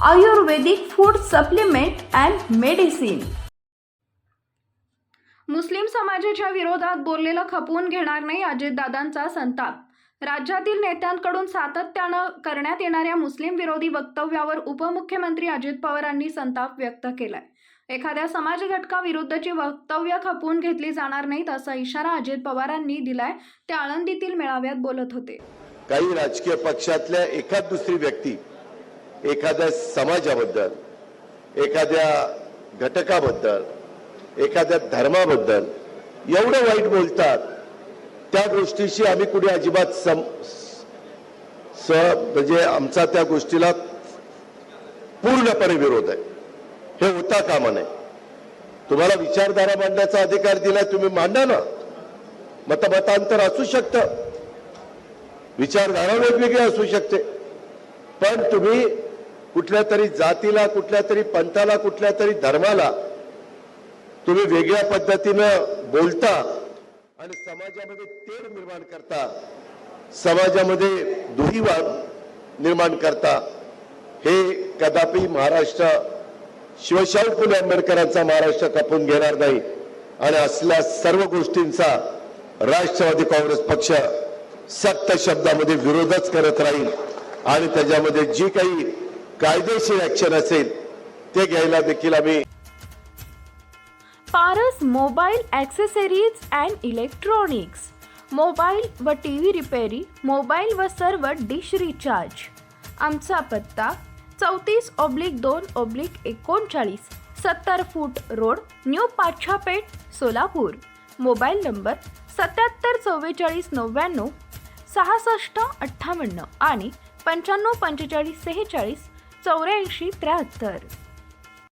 Ayurvedic food supplement and medicine Muslim समाजाच्या विरोधात बोललेलं खपवून घेणार नाही अजितदादांचा संताप. राज्यातील नेत्यांकडून सातत्यानं करण्यात येणाऱ्या मुस्लिम विरोधी वक्तव्यावर उपमुख्यमंत्री अजित पवारांनी संताप व्यक्त केलाय. एखाद्या समाज घटकाविरुद्धची वक्तव्य खपवून घेतली जाणार नाहीत असा इशारा अजित पवारांनी दिलाय. ते आळंदीतील मेळाव्यात बोलत होते. काही राजकीय पक्षातल्या एखाद दुसरी व्यक्ती एखाद्या समाजाबद्दल एखाद्या घटकाबद्दल एखाद्या धर्माबद्दल एवढं वाईट बोलतात त्या गोष्टीशी आम्ही कुठे अजिबात सम स म्हणजे आमचा त्या गोष्टीला पूर्णपणे विरोध आहे. हे होता कामा नये. तुम्हाला विचारधारा मांडण्याचा अधिकार दिलाय तुम्ही मांडा ना. मतमतांतर असू शकतं. विचारधारा वेगवेगळी असू शकते. पण तुम्ही कुठल्या तरी जातीला कुठल्या तरी पंथाला कुठल्या तरी धर्माला तुम्ही वेगळ्या पद्धतीनं बोलता आणि समाजामध्ये तेढ निर्माण करता. समाजामध्ये दुहीवाद निर्माण करता. हे कदापि महाराष्ट्र शिवशाहू फुले आंबेडकरांचा महाराष्ट्र कापून घेणार नाही. आणि असल्या सर्व गोष्टींचा राष्ट्रवादी काँग्रेस पक्ष सक्त शब्दामध्ये विरोधच करत राहील. आणि त्याच्यामध्ये जी काही कायदेशीर ऍक्शन असेल ते घ्यायला देखील आम्ही Paras mobile accessories and electronics mobile व टी व्ही रिपेरी मोबाईल व सर्व डिश रिचार्ज आमचा पत्ता चौतीस ऑब्लिक दोन ऑब्लिक एकोणचाळीस सत्तर feet road new Pachhapeth Solapur. Mobile number सत्याहत्तर चव्वेचाळीस नव्याण्णव सहासष्ट अठ्ठावन्न आणि पंच्याण्णव पंचेचाळीस सेहेचाळीस चौऱ्याऐंशी त्र्याहत्तर.